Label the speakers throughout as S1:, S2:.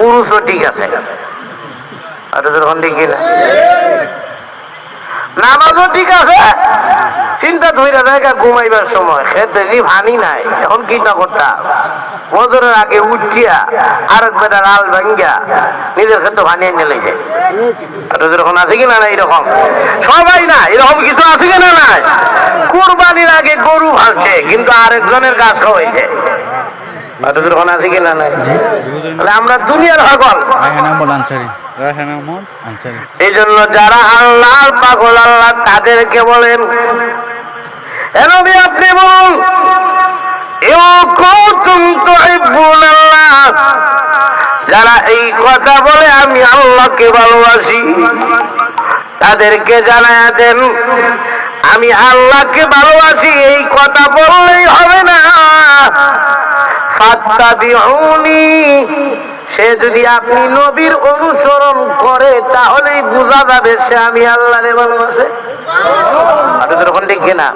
S1: পুরুষও ঠিক আছে। না। নামাজও ঠিক আছে। চিন্তা ঘুমাইবার সময়। খেতে কি ভানি নাই। এখন কি না বছরের আগে উঠিয়া আরেক বেটা লাল ভাঙ্গিয়া নিজের ক্ষেত্রে লেছে আর এরকম আছে কিনা এরকম? সবাই এরকম কিছু আছে নাই? কুরবানির আগে গরু ভাঙছে কিন্তু আরেকজনের গাছ খাওয়াইছে। আছে কিনা নাই? আমরা দুনিয়ার
S2: আনসারি।
S1: এই জন্য যারা আল্লাহর পাগল আল্লাহ তাদেরকে বলেন এন আপনি বলুন আল্লাহ যারা এই কথা বলে আমি আল্লাহকে ভালোবাসি। তাদেরকে জানায় দেন আমি আল্লাহকে ভালোবাসি এই কথা বললেই হবে না। সে যদি আপনি নবীর অনুসরণ করে, তাহলেই বোঝা যাবে সে আমি আল্লাহরে ভালোবাসে না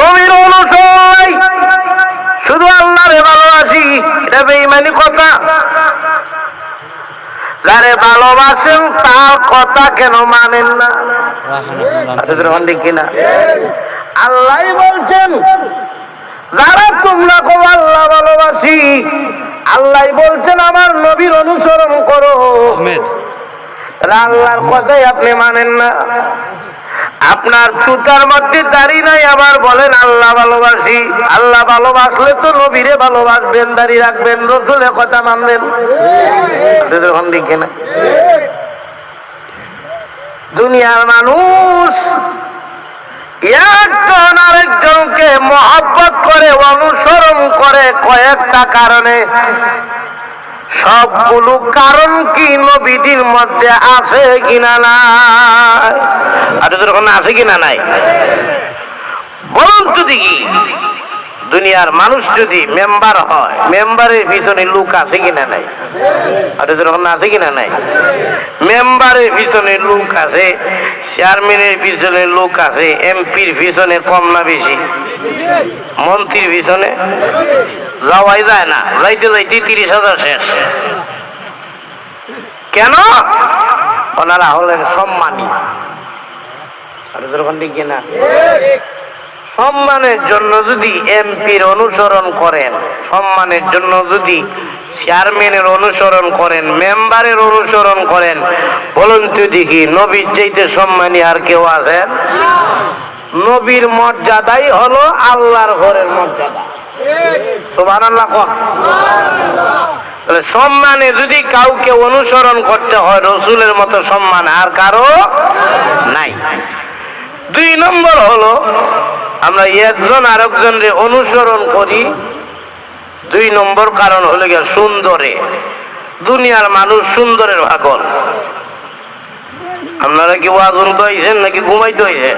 S1: নবীর অনুসরণ, শুধু আল্লাহরে ভালোবাসি, এটা বেইমানি কথা। যারে ভালোবাসেন, তার কথা কেন মানেন না? আল্লাহ বলছেন যারা তোমরা কো আল্লাহ ভালোবাসি আল্লাহ বলছেন আমার নবীর অনুসরণ করো। আল্লাহর কথাই আপনি মানেন না। আপনার চুতার মধ্যে দাড়ি নাই আবার বলেন আল্লাহ ভালোবাসি। আল্লাহ ভালোবাসলে তো নবীরে ভালোবাসবেন দাড়ি রাখবেন রসুলের কথা মানবেন। তখন দেখি না। দুনিয়ার মানুষ একজন করে অনুসরণ করে কয়েকটা কারণে। সবগুলো কারণ কি নবীদের মধ্যে আছে কিনা আর আছে কিনা নাই? বলুন তো দেখি। দুনিয়ার মানুষ যদি মেম্বার হয়, মেম্বারের পিছনে লোক আছে কিনা নাই? আছে কিনা নাই? মেম্বারের পিছনে লোক আছে, চেয়ারম্যানের পিছনে লোক আছে, এমপির পিছনে কম না বেশি? মন্ত্রীর পিছনে? যাওয়াই যায় না, যাইতে যাইতে তিরিশ হাজার শেষ। কেন? ওনারা হলেন সম্মানী। যখন না সম্মানের জন্য যদি এমপির অনুসরণ করেন, সম্মানের জন্য যদি চেয়ারম্যানের অনুসরণ করেন, মেম্বারের অনুসরণ করেন, বলুন তো দেখি, নবীর চাইতে সম্মানী আর কেউ আছেন? নবীর মর্যাদাই হলো আল্লাহর ঘরের মর্যাদা। সুবাহ সম্মানে যদি কাউকে অনুসরণ করতে হয়, রসুলের মতো সম্মান আর কারও নাই। দুই নম্বর হলো আমরা একজন আরেকজনকে অনুসরণ করি। দুই নম্বর কারণ হলে গিয়া সুন্দরে। দুনিয়ার মানুষ সুন্দরের ভাগল। আপনারা কি ওয়াজন তো নাকি ঘুমাইতে হয়েছে